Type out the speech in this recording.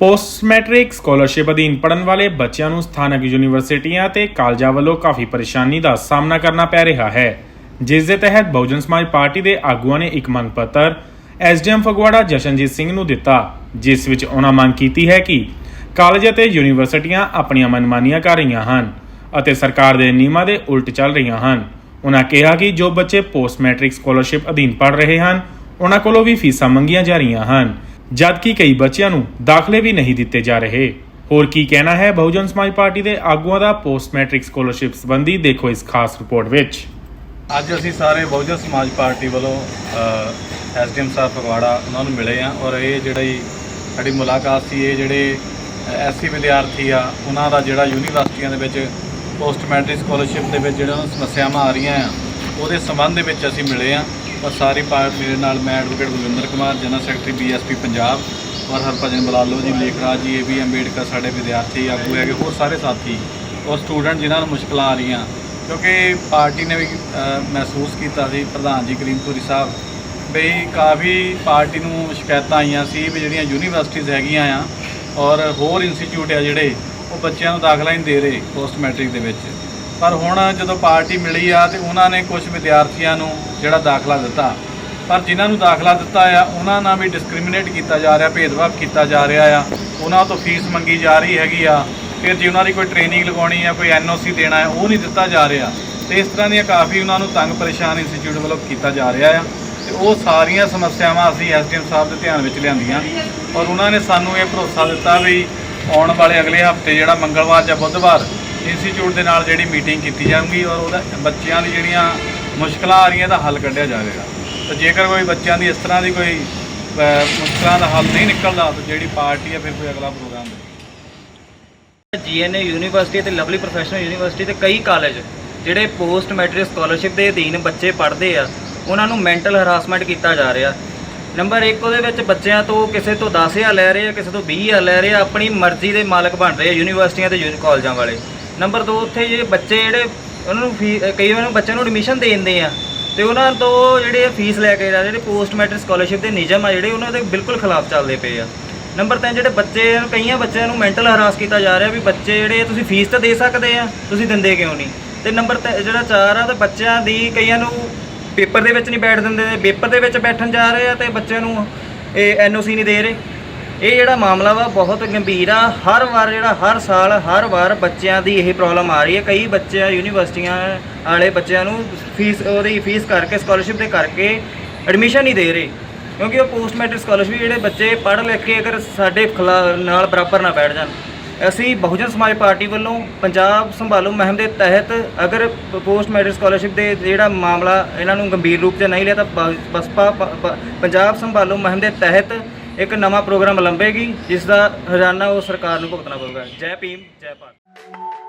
Post matric scholarship ਅਧੀਨ ਪੜਨ ਵਾਲੇ ਬੱਚਿਆਂ ਨੂੰ ਸਥਾਨਕ ਯੂਨੀਵਰਸਿਟੀਆਂ ਤੇ ਕਾਲਜਾਂ ਵੱਲੋਂ ਕਾਫੀ ਪਰੇਸ਼ਾਨੀ ਦਾ ਸਾਹਮਣਾ ਕਰਨਾ ਪੈ ਰਿਹਾ ਹੈ, ਜਿਸ ਦੇ ਤਹਿਤ ਬਹੁਜਨ ਸਮਾਜ ਪਾਰਟੀ ਦੇ ਆਗੂਆਂ ਨੇ ਇੱਕ ਮੰਗ ਪੱਤਰ ਐਸਡੀਐਮ ਫਗਵਾੜਾ ਜਸ਼ਨਜੀਤ ਸਿੰਘ ਨੂੰ ਦਿੱਤਾ, ਜਿਸ ਵਿੱਚ ਉਹਨਾਂ ਮੰਗ ਕੀਤੀ ਹੈ ਕਿ ਕਾਲਜ ਅਤੇ ਯੂਨੀਵਰਸਿਟੀਆਂ ਆਪਣੀਆਂ ਮਨਮਾਨੀਆਂ ਕਰ ਰਹੀਆਂ ਹਨ ਅਤੇ ਸਰਕਾਰ ਦੇ ਨਿਯਮਾਂ ਦੇ ਉਲਟ ਚੱਲ ਰਹੀਆਂ ਹਨ। ਉਹਨਾਂ ਕਿਹਾ ਕਿ ਜੋ ਬੱਚੇ ਪੋਸਟ ਮੈਟ੍ਰਿਕ ਸਕਾਲਰਸ਼ਿਪ ਅਧੀਨ ਪੜ ਰਹੇ ਹਨ, ਉਹਨਾਂ ਕੋਲੋਂ ਵੀ ਫੀਸਾਂ ਮੰਗੀਆਂ ਜਾ ਰਹੀਆਂ ਹਨ। ਜਦਕਿ ਕਈ ਬੱਚਿਆਂ ਨੂੰ ਦਾਖਲੇ ਵੀ ਨਹੀਂ ਦਿੱਤੇ ਜਾ ਰਹੇ। ਹੋਰ ਕੀ ਕਹਿਣਾ ਹੈ ਬਹੁਜਨ ਸਮਾਜ ਪਾਰਟੀ ਦੇ ਆਗੂਆਂ ਦਾ ਪੋਸਟ ਮੈਟ੍ਰਿਕ ਸਕਾਲਰਸ਼ਿਪ ਸੰਬੰਧੀ ਦੇਖੋ ਇਸ ਖਾਸ ਰਿਪੋਰਟ ਵਿੱਚ। ਅੱਜ ਅਸੀਂ ਸਾਰੇ ਬਹੁਜਨ ਸਮਾਜ ਪਾਰਟੀ ਵੱਲੋਂ ਐਸਡੀਐਮ ਸਾਹਿਬ ਫਗਵਾੜਾ ਉਹਨਾਂ ਨੂੰ ਮਿਲੇ ਆ ਔਰ ਇਹ ਜਿਹੜੀ ਸਾਡੀ ਮੁਲਾਕਾਤ ਸੀ, ਇਹ ਜਿਹੜੇ ਐਸਸੀ ਵਿਦਿਆਰਥੀ ਆ, ਉਹਨਾਂ ਦਾ ਜਿਹੜਾ ਯੂਨੀਵਰਸਿਟੀਆਂ ਦੇ ਵਿੱਚ ਪੋਸਟ ਮੈਟ੍ਰਿਕ ਸਕਾਲਰਸ਼ਿਪ ਦੇ ਵਿੱਚ ਜਿਹੜਾ ਸਮੱਸਿਆਵਾਂ ਆ ਰਹੀਆਂ ਆ, ਉਹਦੇ ਸੰਬੰਧ ਦੇ ਵਿੱਚ ਅਸੀਂ ਮਿਲੇ ਆ ਔਰ ਸਾਰੀ ਪਾਰਟੀ ਮੇਰੇ ਨਾਲ ਮੈਂ advocate Gurvinder Kumar general secretary BSP Punjab ਔਰ ਹਰਭਜਨ ਬਲਾਲੋ ਜੀ, ਲੇਖਰਾਜ ਜੀ ਏਬੀ ਅੰਬੇਡਕਰ ਸਾਡੇ ਵਿਦਿਆਰਥੀ, ਆਗੂ ਹੈਗੇ, ਹੋਰ ਸਾਰੇ ਸਾਥੀ ਔਰ ਸਟੂਡੈਂਟ ਜਿਨ੍ਹਾਂ ਨੂੰ ਮੁਸ਼ਕਲਾਂ ਆ ਰਹੀਆਂ। ਕਿਉਂਕਿ ਪਾਰਟੀ ਨੇ ਵੀ ਮਹਿਸੂਸ ਕੀਤਾ ਸੀ, ਪ੍ਰਧਾਨ ਜੀ ਕਰੀਮਪੁਰੀ ਸਾਹਿਬ ਬਈ ਕਾਫੀ ਪਾਰਟੀ ਨੂੰ ਸ਼ਿਕਾਇਤਾਂ ਆਈਆਂ ਸੀ ਵੀ ਜਿਹੜੀਆਂ ਯੂਨੀਵਰਸਿਟੀਜ਼ ਹੈਗੀਆਂ ਆ ਔਰ ਹੋਰ ਇੰਸਟੀਚਿਊਟ ਆ ਜਿਹੜੇ, ਉਹ ਬੱਚਿਆਂ ਨੂੰ ਦਾਖਲਾ ਹੀ ਨਹੀਂ ਦੇ ਰਹੇ ਪੋਸਟ ਮੈਟ੍ਰਿਕ ਦੇ ਵਿੱਚ। ਪਰ ਹੁਣ ਜਦੋਂ ਪਾਰਟੀ ਮਿਲੀ ਆ ਤੇ ਉਹਨਾਂ ਨੇ ਕੁਝ ਵਿਦਿਆਰਥੀਆਂ ਨੂੰ ਜਿਹੜਾ ਦਾਖਲਾ ਦਿੱਤਾ। ਪਰ ਜਿਨ੍ਹਾਂ ਨੂੰ ਦਾਖਲਾ ਦਿੱਤਾ ਆ, ਉਹਨਾਂ ਨਾਲ ਵੀ ਡਿਸਕ੍ਰਿਮੀਨੇਟ ਕੀਤਾ ਜਾ ਰਿਹਾ, ਭੇਦਭਾਵ ਕੀਤਾ ਜਾ ਰਿਹਾ ਆ। ਉਹਨਾਂ ਤੋਂ ਫੀਸ ਮੰਗੀ ਜਾ ਰਹੀ ਹੈਗੀ ਆ। ਫਿਰ ਜੇ ਉਹਨਾਂ ਦੀ ਕੋਈ ਟ੍ਰੇਨਿੰਗ ਲਗਾਉਣੀ ਆ, ਕੋਈ ਐਨਓਸੀ ਦੇਣਾ ਹੈ ਉਹ ਨਹੀਂ ਦਿੱਤਾ ਜਾ ਰਿਹਾ। ਤੇ ਇਸ ਤਰ੍ਹਾਂ ਦੀਆਂ ਕਾਫੀ ਉਹਨਾਂ ਨੂੰ ਤੰਗ ਪਰੇਸ਼ਾਨ ਇੰਸਟੀਚਿਊਟ ਵੱਲੋਂ ਕੀਤਾ ਜਾ ਰਿਹਾ ਆ। ਤੇ ਉਹ ਸਾਰੀਆਂ ਸਮੱਸਿਆਵਾਂ ਅਸੀਂ ਐਸਡੀਐਮ ਸਾਹਿਬ ਦੇ ਧਿਆਨ ਵਿੱਚ ਲਿਆਂਦੀਆਂ। ਔਰ ਉਹਨਾਂ ਨੇ ਸਾਨੂੰ ਇਹ ਭਰੋਸਾ ਦਿੱਤਾ ਵੀ ਆਉਣ ਵਾਲੇ ਅਗਲੇ ਹਫ਼ਤੇ ਜਿਹੜਾ ਮੰਗਲਵਾਰ ਜਾਂ ਬੁੱਧਵਾਰ ਇੰਸਟੀਚਿਊਟ ਦੇ ਨਾਲ ਜਿਹੜੀ ਮੀਟਿੰਗ ਕੀਤੀ ਜਾਊਗੀ ਔਰ ਉਹਦਾ ਬੱਚਿਆਂ ਦੀ ਜਿਹੜੀਆਂ ਮੁਸ਼ਕਲਾਂ ਆ ਰਹੀਆਂ ਦਾ ਹੱਲ ਕੱਢਿਆ ਜਾਵੇਗਾ। ਤੇ ਜੇਕਰ ਕੋਈ ਬੱਚਿਆਂ ਦੀ ਇਸ ਤਰ੍ਹਾਂ ਦੀ ਕੋਈ ਅ, ਮੁਸ਼ਕਲਾਂ ਦਾ ਹੱਲ ਨਹੀਂ ਨਿਕਲਦਾ ਤਾਂ ਜਿਹੜੀ ਪਾਰਟੀ ਆ ਫਿਰ ਕੋਈ ਅਗਲਾ ਪ੍ਰੋਗਰਾਮ ਦੇ ਜੀਐਨਏ ਯੂਨੀਵਰਸਿਟੀ ਤੇ ਲਵਲੀ ਪ੍ਰੋਫੈਸ਼ਨਲ ਯੂਨੀਵਰਸਿਟੀ ਤੇ ਕਈ ਕਾਲਜ ਜਿਹੜੇ ਪੋਸਟ ਮੈਟ੍ਰਿਕ ਸਕਾਲਰਸ਼ਿਪ ਦੇ ਅਧੀਨ ਬੱਚੇ ਪੜ੍ਹਦੇ ਆ ਉਹਨਾਂ ਨੂੰ ਮੈਂਟਲ ਹਰਾਸਮੈਂਟ ਕੀਤਾ ਜਾ ਰਿਹਾ। ਨੰਬਰ 1 ਉਹਦੇ ਵਿੱਚ ਬੱਚਿਆਂ ਤੋਂ ਕਿਸੇ ਤੋਂ 10000 ਲੈ ਰਹੇ ਆ ਕਿਸੇ ਤੋਂ 20000 ਲੈ ਰਹੇ ਆ ਆਪਣੀ ਮਰਜ਼ੀ ਦੇ ਮਾਲਕ ਬਣ ਰਹੇ ਆ ਯੂਨੀਵਰਸਿਟੀਆਂ ਤੇ ਯੂਨੀ ਕਾਲਜਾਂ ਵਾਲੇ। ਨੰਬਰ 2 ਉੱਥੇ ਜਿਹੜੇ ਬੱਚੇ ਜਿਹੜੇ, ਉਹਨਾਂ ਨੂੰ ਫੀ ਕਈ ਵਾਰ ਬੱਚਿਆਂ ਨੂੰ ਐਡਮਿਸ਼ਨ ਦੇ ਦਿੰਦੇ ਆ। ਤੇ ਉਹਨਾਂ ਤੋਂ ਜਿਹੜੇ ਫੀਸ ਲੈ ਕੇ ਜਾ ਜਿਹੜੇ ਪੋਸਟ ਮੈਟ੍ਰਿਕ ਸਕਾਲਰਸ਼ਿਪ ਦੇ ਨਿਯਮ ਆ ਜਿਹੜੇ, ਉਹਨਾਂ ਦੇ ਬਿਲਕੁਲ ਖਿਲਾਫ ਚੱਲਦੇ ਪਏ ਆ। ਨੰਬਰ 3 ਜਿਹੜੇ ਬੱਚੇ ਕਈਆਂ ਬੱਚਿਆਂ ਨੂੰ ਮੈਂਟਲ ਹਰਾਸ ਕੀਤਾ ਜਾ ਰਿਹਾ ਵੀ ਬੱਚੇ ਜਿਹੜੇ, ਤੁਸੀਂ ਫੀਸ ਤਾਂ ਦੇ ਸਕਦੇ ਆ, ਤੁਸੀਂ ਦਿੰਦੇ ਕਿਉਂ ਨਹੀਂ? ਤੇ ਨੰਬਰ ਤੇ, ਜਿਹੜਾ 4 ਆ, ਤੇ ਬੱਚਿਆਂ ਦੀ ਕਈਆਂ ਨੂੰ ਪੇਪਰ ਦੇ ਵਿੱਚ ਨਹੀਂ ਬੈਠ ਦਿੰਦੇ ਪੇਪਰ ਦੇ ਵਿੱਚ ਬੈਠਣ ਜਾ ਰਹੇ ਆ, ਤੇ ਬੱਚਿਆਂ ਨੂੰ ਇਹ ਐਨਓਸੀ ਨਹੀਂ ਦੇ ਰਹੇ। ਇਹ ਜਿਹੜਾ ਮਾਮਲਾ ਵਾ ਬਹੁਤ ਗੰਭੀਰ ਆ। ਹਰ ਵਾਰ ਜਿਹੜਾ, ਹਰ ਸਾਲ, ਹਰ ਵਾਰ ਬੱਚਿਆਂ ਦੀ ਇਹ ਪ੍ਰੋਬਲਮ ਆ ਰਹੀ ਹੈ। ਕਈ ਬੱਚੇ ਯੂਨੀਵਰਸਿਟੀਆਂ ਵਾਲੇ ਬੱਚਿਆਂ ਨੂੰ ਫੀਸ, ਉਹਦੀ ਫੀਸ ਕਰਕੇ ਸਕਾਲਰਸ਼ਿਪ ਦੇ ਕਰਕੇ ਐਡਮਿਸ਼ਨ ਨਹੀਂ ਦੇ ਰਹੇ। ਕਿਉਂਕਿ ਉਹ ਪੋਸਟ ਮੈਟ੍ਰਿਕ ਸਕਾਲਰਸ਼ਿਪ ਜਿਹੜੇ ਬੱਚੇ ਪੜ੍ਹ ਲਿਖ ਕੇ ਅਗਰ ਸਾਡੇ ਖਿਲਾ- ਨਾਲ ਬਰਾਬਰ ਨਾ ਬੈਠ ਜਾਣ। ਅਸੀਂ ਬਹੁਜਨ ਸਮਾਜ ਪਾਰਟੀ ਵੱਲੋਂ ਪੰਜਾਬ ਸੰਭਾਲੋ ਮੁਹਿੰਮ ਦੇ ਤਹਿਤ ਅਗਰ ਪੋਸਟ ਮੈਟ੍ਰਿਕ ਸਕਾਲਰਸ਼ਿਪ ਦੇ ਜਿਹੜਾ ਮਾਮਲਾ ਇਹਨਾਂ ਨੂੰ ਗੰਭੀਰ ਰੂਪ 'ਚ ਨਹੀਂ ਲਿਆ ਤਾਂ ਬਸਪਾ ਪੰਜਾਬ ਸੰਭਾਲੋ ਮੁਹਿੰਮ ਦੇ ਤਹਿਤ ਇੱਕ ਨਵਾਂ ਪ੍ਰੋਗਰਾਮ ਲੰਬੇਗੀ, ਜਿਸ ਦਾ ਹਰਜਾਨਾ ਉਹ ਸਰਕਾਰ ਨੂੰ ਭੁਗਤਣਾ ਪਊਗਾ। ਜੈ ਭੀਮ, ਜੈ ਭਾਰਤ।